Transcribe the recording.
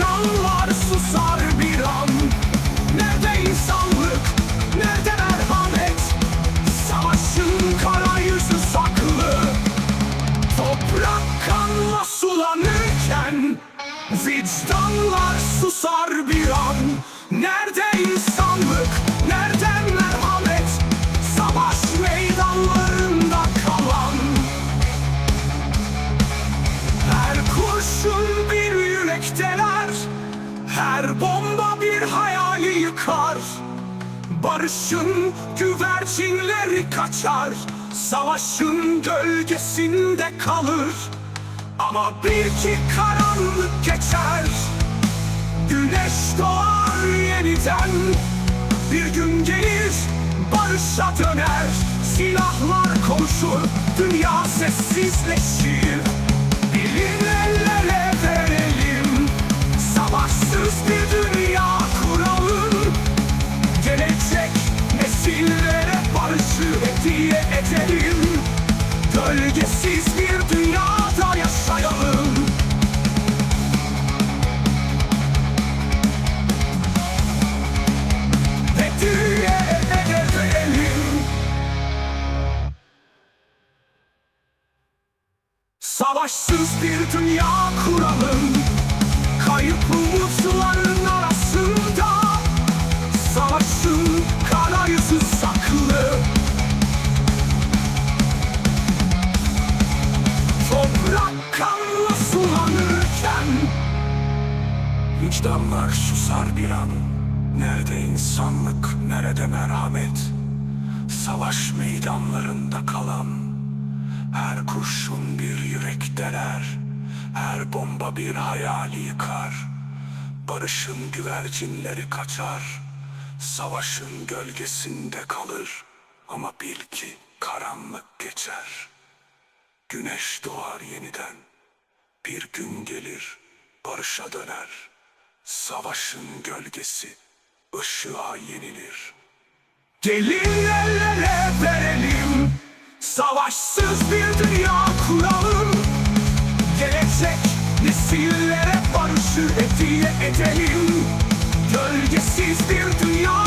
Şeytanlar susar bir an. Nerede insanlık, nerede merhamet. Savaşın kara yüzü saklı. Toprak kanla sulanırken Vicdanlar susar bir an. Nerede Her bomba bir hayali yıkar. Barışın güvercinleri kaçar. Savaşın gölgesinde kalır. Ama bir ki karanlık geçer. Güneş doğar yeniden. Bir gün gelir barışa döner. Silahlar konuşur Dünya sessizleşir. Hediye edelim Gölgesiz bir dünyada yaşayalım. Ve dünyaya edelim Savaşsız bir dünya kuralım. Kayıp umutların Vicdanlar susar bir an. Nerede insanlık, nerede merhamet? Savaş meydanlarında kalan. Her kurşun bir yürek deler. Her bomba bir hayali yıkar. Barışın güvercinleri kaçar. Savaşın gölgesinde kalır. Ama bil ki karanlık geçer. Güneş doğar yeniden. Bir gün gelir barışa döner Savaşın gölgesi ışığa yenilir. Gelin ellere verelim Savaşsız bir dünya kuralım. Gelecek nesillere barışı hediye edelim. Gölgesiz bir dünya